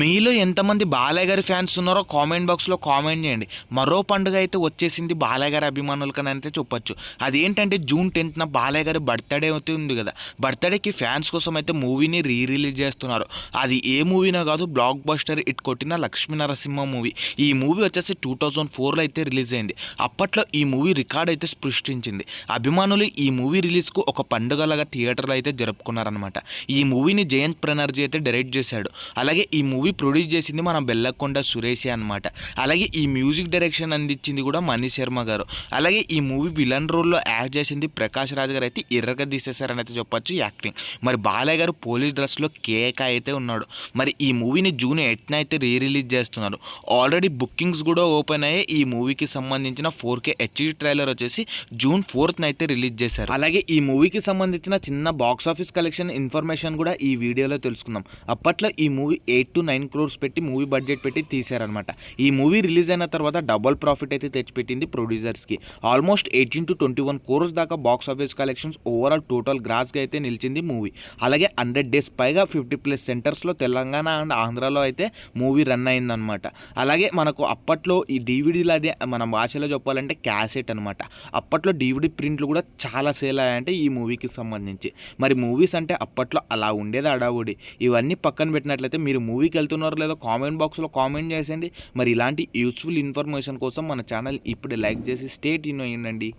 మీలో ఎంతమంది బాలయ్య గారి ఫ్యాన్స్ ఉన్నారో కామెంట్ బాక్స్లో కామెంట్ చేయండి. మరో పండుగ అయితే వచ్చేసింది బాలయ్య గారి అభిమానులకని అయితే చెప్పొచ్చు. అదేంటంటే జూన్ టెన్త్న బాలయ్య గారి బర్త్డే అయితే ఉంది కదా. బర్త్డేకి ఫ్యాన్స్ కోసం అయితే మూవీని రీ రిలీజ్ చేస్తున్నారు. అది ఏ మూవీనో కాదు బ్లాక్ బస్టర్ ఇట్ కొట్టిన లక్ష్మీ నరసింహ మూవీ. ఈ మూవీ వచ్చేసి టూ థౌజండ్ ఫోర్లో అయితే రిలీజ్ అయింది. అప్పట్లో ఈ మూవీ రికార్డ్ అయితే సృష్టించింది. అభిమానులు ఈ మూవీ రిలీజ్కు ఒక పండుగలాగా థియేటర్లో అయితే జరుపుకున్నారనమాట ఈ మూవీని జయంత్ బెనర్జీ అయితే డైరెక్ట్ చేశాడు. అలాగే ఈ మూవీ ప్రొడ్యూస్ చేసింది మన బెల్లకొండ సురేషే అనమాట అలాగే ఈ మ్యూజిక్ డైరెక్షన్ అందించింది కూడా మణి శర్మ గారు. అలాగే ఈ మూవీ విలన్ రోల్లో యాక్ట్ చేసింది ప్రకాష్ రాజ్ గారు. అయితే ఎర్రగా తీసేశారని అయితే చెప్పొచ్చు యాక్టింగ్. మరి బాలయ్య గారు పోలీస్ డ్రెస్లో కేక అయితే ఉన్నాడు. మరి ఈ మూవీని జూన్ ఎయిట్న అయితే రీ రిలీజ్ చేస్తున్నారు. ఆల్రెడీ బుకింగ్స్ కూడా ఓపెన్ అయ్యాయి. ఈ మూవీకి సంబంధించిన ఫోర్ కే హెచ్డి ట్రైలర్ వచ్చేసి జూన్ ఫోర్త్న అయితే రిలీజ్ చేశారు. అలాగే ఈ మూవీకి సంబంధించిన చిన్న బాక్స్ ఆఫీస్ కలెక్షన్ ఇన్ఫర్మేషన్ కూడా ఈ వీడియోలో తెలుసుకుందాం. అప్పట్లో ఈ movie eight to nine crores పెట్టి మూవీ బడ్జెట్ పెట్టి తీశారనమాట ఈ మూవీ రిలీజ్ అయిన తర్వాత డబుల్ ప్రాఫిట్ అయితే తెచ్చిపెట్టింది ప్రొడ్యూసర్స్కి. Almost eighteen to twenty one crores దాకా box office collections overall total గ్రాస్గా అయితే నిలిచింది మూవీ. అలాగే హండ్రెడ్ డేస్ పైగా ఫిఫ్టీ ప్లస్ సెంటర్స్లో తెలంగాణ అండ్ ఆంధ్రాలో అయితే మూవీ రన్ అయిందనమాట అలాగే మనకు అప్పట్లో ఈ డీవీడీలు అదే మన భాషలో చెప్పాలంటే క్యాసెట్ అనమాట అప్పట్లో డీవీడీ ప్రింట్లు కూడా చాలా సేల్ అయ్యాయంటే ఈ మూవీకి సంబంధించి. మరి మూవీస్ అంటే అప్పట్లో అలా ఉండేది అడావుడి ఇవన్నీ పక్కన పెట్టినట్లయితే మీరు మూవీకి వెళ్తున్నారో లేదో కామెంట్ బాక్స్లో కామెంట్ చేసేయండి. మరి ఇలాంటి యూస్ఫుల్ ఇన్ఫర్మేషన్ కోసం మన ఛానల్ ఇప్పుడు లైక్ చేసి స్టేట్ ఇన్ అయ్యండి